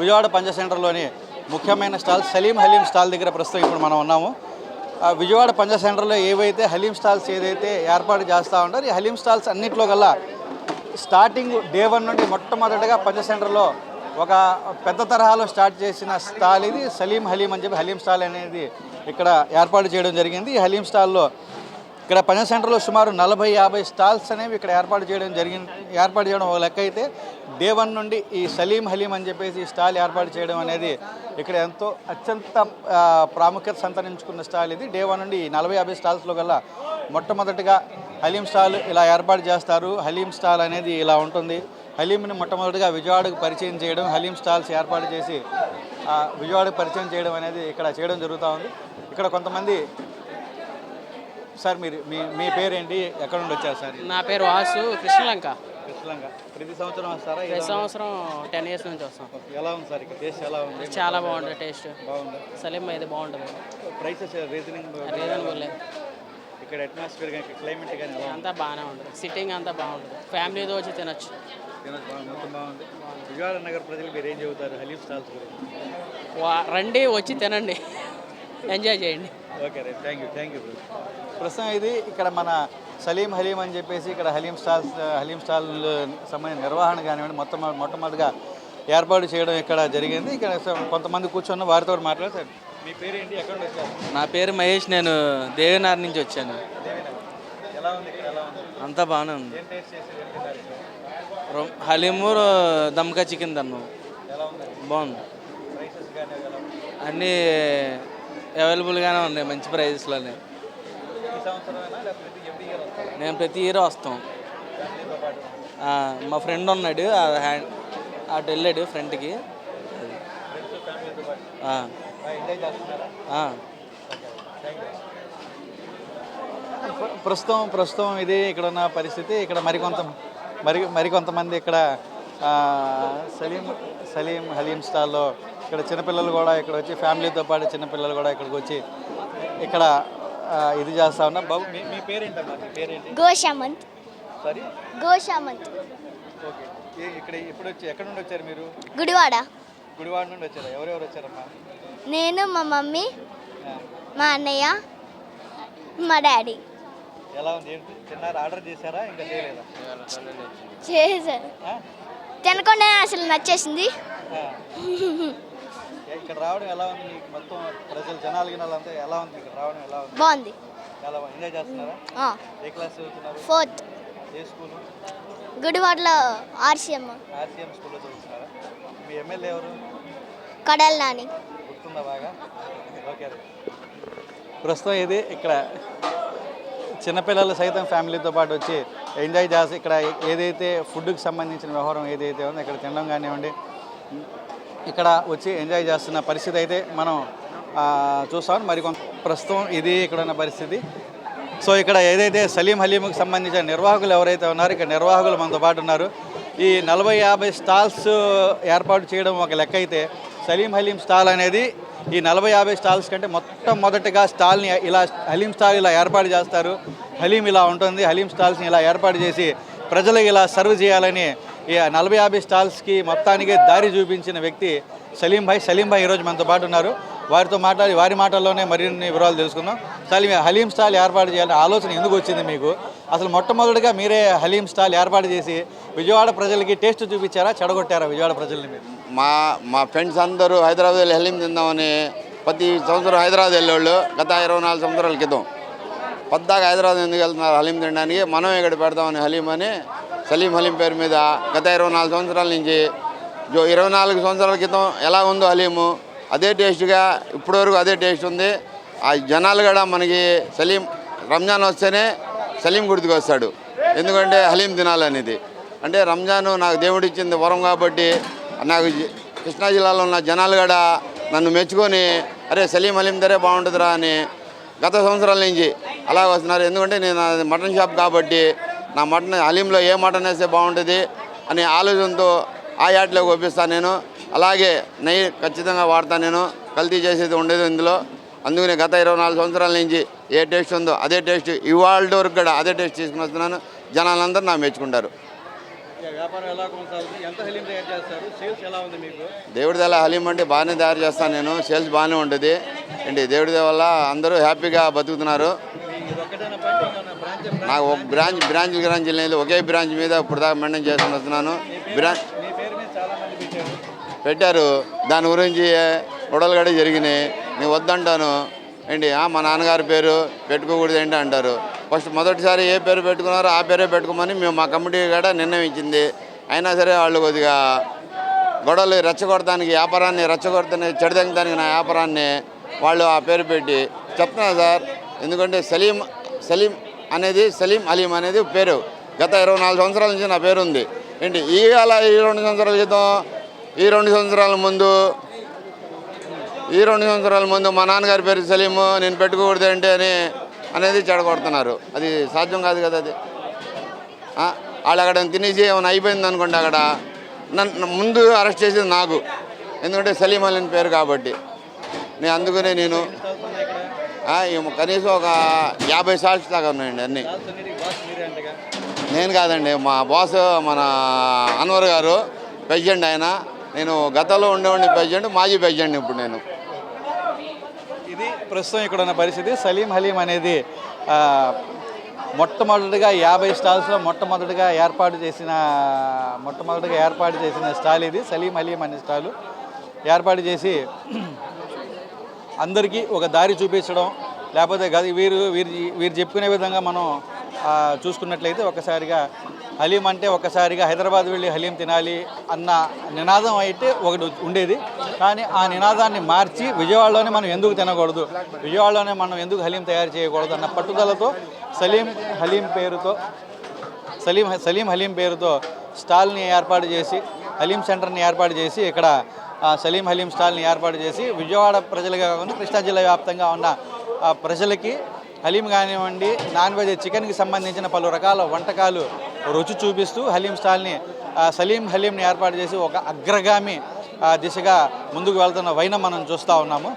విజయవాడ పంచ సెంటర్లోని ముఖ్యమైన stall Salim haleem stall దగ్గర ప్రస్తుతం ఇప్పుడు మనం ఉన్నాము. విజయవాడ పంచ సెంటర్లో ఏవైతే హలీం స్టాల్స్ ఏదైతే ఏర్పాటు చేస్తూ ఉంటారో ఈ హలీం స్టాల్స్ అన్నింటిలో కల్లా స్టార్టింగ్ డే వన్ నుండి మొట్టమొదటిగా పంచ సెంటర్లో ఒక పెద్ద తరహాలో స్టార్ట్ చేసిన స్టాల్ ఇది సలీం హలీం అని చెప్పి హలీం స్టాల్ అనేది ఇక్కడ ఏర్పాటు చేయడం జరిగింది. ఈ హలీం స్టాల్లో ఇక్కడ పని సెంటర్లో సుమారు నలభై యాభై స్టాల్స్ అనేవి ఇక్కడ ఏర్పాటు చేయడం జరిగింది ఏర్పాటు చేయడం ఒక లెక్క అయితే డే వన్ నుండి ఈ సలీం హలీం అని చెప్పేసి ఈ స్టాల్ ఏర్పాటు చేయడం అనేది ఇక్కడ ఎంతో అత్యంత ప్రాముఖ్యత సంతరించుకున్న స్టాల్ ఇది. డే వన్ నుండి ఈ నలభై యాభై స్టాల్స్లో గల్లా మొట్టమొదటిగా హలీం స్టాల్ ఇలా ఏర్పాటు చేస్తారు. హలీం స్టాల్ అనేది ఇలా ఉంటుంది. హలీంని మొట్టమొదటిగా విజయవాడకు పరిచయం చేయడం హలీం స్టాల్స్ ఏర్పాటు చేసి విజయవాడకు పరిచయం చేయడం అనేది ఇక్కడ చేయడం జరుగుతూ ఉంది. ఇక్కడ కొంతమంది సార్ మీరు మీ మీ పేరేంటి? ఎక్కడ నుండి వచ్చారు సార్? నా పేరు వాసు కృష్ణలంక. కృష్ణంగా ప్రతి సంవత్సరం వస్తారా? ప్రతి సంవత్సరం టెన్ ఇయర్స్ నుంచి వస్తాం? ఎలా ఉంది సార్? ఇక్కడ టేస్ట్ ఎలా ఉంది? చాలా బాగుంటుంది టేస్ట్. బాగుంది? సలీం అయితే బాగుంటుంది. ప్రైసెస్ రీజనింగ్ రీజనబుల్ ఇక్కడ అట్మాస్ఫియర్ కానీ క్లైమేట్ కానీ అంతా బాగానే ఉంటుంది. సిట్టింగ్ అంతా బాగుంటుంది. ఫ్యామిలీతో వచ్చి తినొచ్చు. తినొచ్చు, బాగుంది, మొత్తం బాగుంది. విజయవాడ నగర ప్రజలు మీరు ఏం చెబుతారు? హలీం స్టాల్స్ గురించి. రండి వచ్చి తినండి. ఎంజాయ్ చేయండి. Okay right. Thank you thank you ప్రస్తుతం ఇది ఇక్కడ మన సలీం హలీం అని చెప్పేసి ఇక్కడ హలీం స్టాల్స్ హలీం స్టాల్ సంబంధించిన నిర్వహణ కానివ్వండి మొత్తం మొట్టమొదటిగా ఏర్పాటు చేయడం ఇక్కడ జరిగింది. ఇక్కడ కొంతమంది కూర్చొని వారితో మాట్లాడతారు. మీ పేరేంటి? ఎక్కడ నుండి వచ్చారు నా పేరు మహేష్ నేను దేవినార్ నుంచి వచ్చాను. ఎలా ఉంది ఇక్కడ? ఎలా ఉంది? అంతా బాగానే ఉంది. హలీము రొ- దమ్కా చికెన్ దన్ను ఎలా ఉంది? బాగుంది. అన్నీ అవైలబుల్గానే ఉన్నాయి మంచి ప్రైజెస్లోనే. నేను ప్రతి ఇయర్ వస్తాం. మా ఫ్రెండ్ ఉన్నాడు ఆ హ్యాండ్ అటు వెళ్ళాడు ఫ్రంట్కి ప్రస్తుతం ప్రస్తుతం ఇది ఇక్కడ ఉన్న పరిస్థితి. ఇక్కడ మరికొంత మరి మరికొంతమంది ఇక్కడ సలీం సలీం హలీం స్టాల్లో ఇక్కడ చిన్నపిల్లలు కూడా ఇక్కడ వచ్చి ఫ్యామిలీతో పాటు చిన్నపిల్లలు కూడా ఇక్కడికి వచ్చి ఇక్కడ ఇది చేస్తా ఉన్నా. బాబు మీ మీ పేరేంటమ్మా? మీ పేరేంటి? గోషామంత్ సారీ. గోషామంత్ ఓకే. ఏ- ఇక్కడ ఇప్పుడు వచ్చి ఎక్కడ నుండి వచ్చారు మీరు? గుడివాడ. గుడివాడ నుండి వచ్చారా? ఎవరెవరు వచ్చారమ్మా? నేను మా మమ్మీ ఆ, మా అన్నయ్య మా డాడీ. ఎలా ఉంది? ఏంటి? తిన్నారా? ఆర్డర్ చేశారా? ఇంకా చేయలేదా? చేశారు. ఆ? తినకుండా అసలు నచ్చేసింది. ఆ. ఇక్కడ రావడం ఎలా ఉంది మీకు మొత్తం ప్రజలు జనాలు గినాలంతా ఎలా ఉంది? ఇక్కడ రావడం ఎలా ఉంది? బాగుంది. చాలా బాగుంది. ఎంజాయ్ చేస్తున్నారా? ఏ క్లాస్ చదువుతున్నారు? ఫోర్త్. ఏ స్కూల్? గుడివాడలో ఆర్సీఎం. ఆర్సీఎం స్కూల్లో చదువుతున్నారా? మీ ఎమ్మెల్యే ఎవరు? కడల్ నాని. గుర్తుందా బాగా? ఓకే. ప్రస్తుతం ఇది ఇక్కడ చిన్నపిల్లలు సైతం ఫ్యామిలీతో పాటు వచ్చి ఎంజాయ్ చేసి ఇక్కడ ఏదైతే ఫుడ్కి సంబంధించిన వ్యవహారం ఏదైతే ఉందో ఇక్కడ తినడం కానివ్వండి ఇక్కడ వచ్చి ఎంజాయ్ చేస్తున్న పరిస్థితి అయితే మనం చూస్తాం. మరి కొంత ప్రస్తుతం ఇది ఇక్కడ ఉన్న పరిస్థితి. సో ఇక్కడ ఏదైతే సలీం హలీంకి సంబంధించిన నిర్వాహకులు ఎవరైతే ఉన్నారో ఇక్కడ నిర్వాహకులు మనతో పాటు ఉన్నారు. ఈ నలభై యాభై స్టాల్స్ ఏర్పాటు చేయడం ఒక లెక్క అయితే సలీం హలీం స్టాల్ అనేది ఈ నలభై యాభై స్టాల్స్ కంటే మొట్టమొదటిగా స్టాల్ని ఇలా హలీం స్టాల్ ఇలా ఏర్పాటు చేస్తారు. హలీం ఇలా ఉంటుంది. హలీం స్టాల్స్ని ఇలా ఏర్పాటు చేసి ప్రజలకు ఇలా సర్వ్ చేయాలని నలభై యాభై స్టాల్స్కి మొత్తానికి దారి చూపించిన వ్యక్తి సలీం భాయ్. సలీం భాయ్ ఈరోజు మనతో పాటు ఉన్నారు. వారితో మాట్లాడి వారి మాటల్లోనే మరిన్ని వివరాలు తెలుసుకుందాం. సలీం హలీం స్టాల్ ఏర్పాటు చేయాలనే ఆలోచన ఎందుకు వచ్చింది మీకు? అసలు మొట్టమొదటిగా మీరే హలీం స్టాల్ ఏర్పాటు చేసి విజయవాడ ప్రజలకి టేస్ట్ చూపించారా చెడగొట్టారా విజయవాడ ప్రజల్ని మీరు? మా మా ఫ్రెండ్స్ అందరూ హైదరాబాద్ వెళ్ళి హలీం తిందామని ప్రతి సంవత్సరం హైదరాబాద్ వెళ్ళేవాళ్ళు. గత ఇరవై నాలుగు సంవత్సరాల క్రితం. పద్దాక హైదరాబాద్ ఎందుకు వెళ్తున్నారు హలీం తినడానికి? మనం ఇక్కడ పెడదామని హలీం అని సలీం హలీం పేరు మీద గత ఇరవై నాలుగు సంవత్సరాల నుంచి జో ఇరవై నాలుగు సంవత్సరాల క్రితం ఎలా ఉందో హలీము అదే టేస్ట్గా ఇప్పటివరకు అదే టేస్ట్ ఉంది. ఆ జనాలు కూడా మనకి సలీం రంజాన్ వస్తేనే సలీం గుర్తుకు వస్తాడు ఎందుకంటే హలీం తినాలనేది. అంటే రంజాన్ నాకు దేవుడు ఇచ్చింది వరం కాబట్టి నాకు కృష్ణా జిల్లాలో ఉన్న జనాలు కూడా నన్ను మెచ్చుకొని అరే సలీం హలీం ధరే బాగుంటుందిరా అని గత సంవత్సరాల నుంచి అలా వస్తున్నారు. ఎందుకంటే నేను మటన్ షాప్ కాబట్టి నా మటన్ హలీంలో ఏ మటన్ వేస్తే బాగుంటుంది అనే ఆలోచనతో ఆ యాట్లోకి పంపిస్తాను నేను. అలాగే నెయ్యి ఖచ్చితంగా వాడతాను నేను. కల్తీ చేసేది ఉండేది ఇందులో. అందుకనే గత ఇరవై నాలుగు సంవత్సరాల నుంచి ఏ టేస్ట్ ఉందో అదే టేస్ట్ ఇవాళ వరకు కూడా అదే టేస్ట్ తీసుకుని వస్తున్నాను. జనాలందరూ నా మెచ్చుకుంటారు. దేవుడి దళ హలీం అంటే బాగానే తయారు చేస్తాను నేను. సేల్స్ బాగానే ఉంటుంది. ఏంటి దేవుడి వల్ల అందరూ హ్యాపీగా బతుకుతున్నారు ఇది ఒక్కటేనా పంట ఇంకేమైనా బ్రాంచ్ నాకు ఒక బ్రాంచ్ బ్రాంచ్ బ్రాంచ్ లేదు. ఒకే బ్రాంచ్ మీద ఇప్పుడు దాకా మెయింటైన్ చేస్తూ వస్తున్నాను. బ్రాంచ్ పెట్టారు. దాని గురించి గొడవలు కూడా జరిగినాయి. నేను వద్దంటాను. ఏంటి? ఆ, మా నాన్నగారి పేరు పెట్టుకోకూడదు ఏంటి అంటారు. ఫస్ట్ మొదటిసారి ఏ పేరు పెట్టుకున్నారో ఆ పేరే పెట్టుకోమని మేము మా కమిటీ కూడా నిర్ణయించింది. అయినా సరే వాళ్ళు కొద్దిగా గొడవలు రెచ్చగొడటానికి వ్యాపారాన్ని రెచ్చగొడతానికి చెడదెంగడానికి నా వ్యాపారాన్ని వాళ్ళు ఆ పేరు పెట్టి చెప్తున్నా సార్. ఎందుకంటే సలీం సలీం అనేది సలీం అలీం అనేది పేరు. గత ఇరవై నాలుగు సంవత్సరాల నుంచి నా పేరు ఉంది ఏంటి ఇవాళ ఈ రెండు సంవత్సరాల క్రితం ఈ రెండు సంవత్సరాల ముందు ఈ రెండు సంవత్సరాల ముందు మా నాన్నగారి పేరు సలీము నేను పెట్టుకోకూడదు ఏంటి అని అనేది చెడగొడుతున్నారు. అది సాధ్యం కాదు కదా అది? వాళ్ళు అక్కడ తినేసి ఏమైనా అయిపోయింది అనుకోండి అక్కడ నన్ను ముందు అరెస్ట్ చేసేది నాకు. ఎందుకంటే సలీం అలీని పేరు కాబట్టి. నేను అందుకనే నేను కనీసం ఒక యాభై సాల్స్ దాకా ఉన్నాయండి అన్నీ. నేను కాదండి మా బాస్ మన అన్వర్ గారు ప్రెసిడెంట్ ఆయన. నేను గతంలో ఉండేవాడిని ప్రెసిడెంట్ మాజీ ప్రెసిడెంట్ ఇప్పుడు నేను. ఇది ప్రస్తుతం ఇక్కడ ఉన్న పరిస్థితి. సలీం హలీం అనేది మొట్టమొదటిగా యాభై స్టాల్స్లో మొట్టమొదటిగా ఏర్పాటు చేసిన మొట్టమొదటిగా ఏర్పాటు చేసిన స్టాల్ ఇది. సలీం హలీం అనే స్టాలు. ఏర్పాటు చేసి అందరికీ ఒక దారి చూపించడం లేకపోతే గది వీరు వీరు వీరు చెప్పుకునే విధంగా మనం చూసుకున్నట్లయితే ఒకసారిగా హలీం అంటే ఒకసారిగా హైదరాబాద్ వెళ్ళి హలీం తినాలి అన్న నినాదం అయితే ఒకటి ఉండేది. కానీ ఆ నినాదాన్ని మార్చి విజయవాడలోనే మనం ఎందుకు తినకూడదు? విజయవాడలోనే మనం ఎందుకు హలీం తయారు చేయకూడదు అన్న పట్టుదలతో సలీం హలీం పేరుతో సలీం సలీం హలీం పేరుతో స్టాల్ని ఏర్పాటు చేసి హలీం సెంటర్ని ఏర్పాటు చేసి ఇక్కడ సలీం హలీం స్టాల్ని ఏర్పాటు చేసి విజయవాడ ప్రజలుగా కాకుండా కృష్ణా జిల్లా వ్యాప్తంగా ఉన్న ప్రజలకి హలీం కానివ్వండి నాన్ వెజ్ చికెన్కి సంబంధించిన పలు రకాల వంటకాలు రుచి చూపిస్తూ హలీం స్టాల్ని సలీం హలీంని ఏర్పాటు చేసి ఒక అగ్రగామి దిశగా ముందుకు వెళ్తున్న వైన మనం చూస్తూ ఉన్నాము.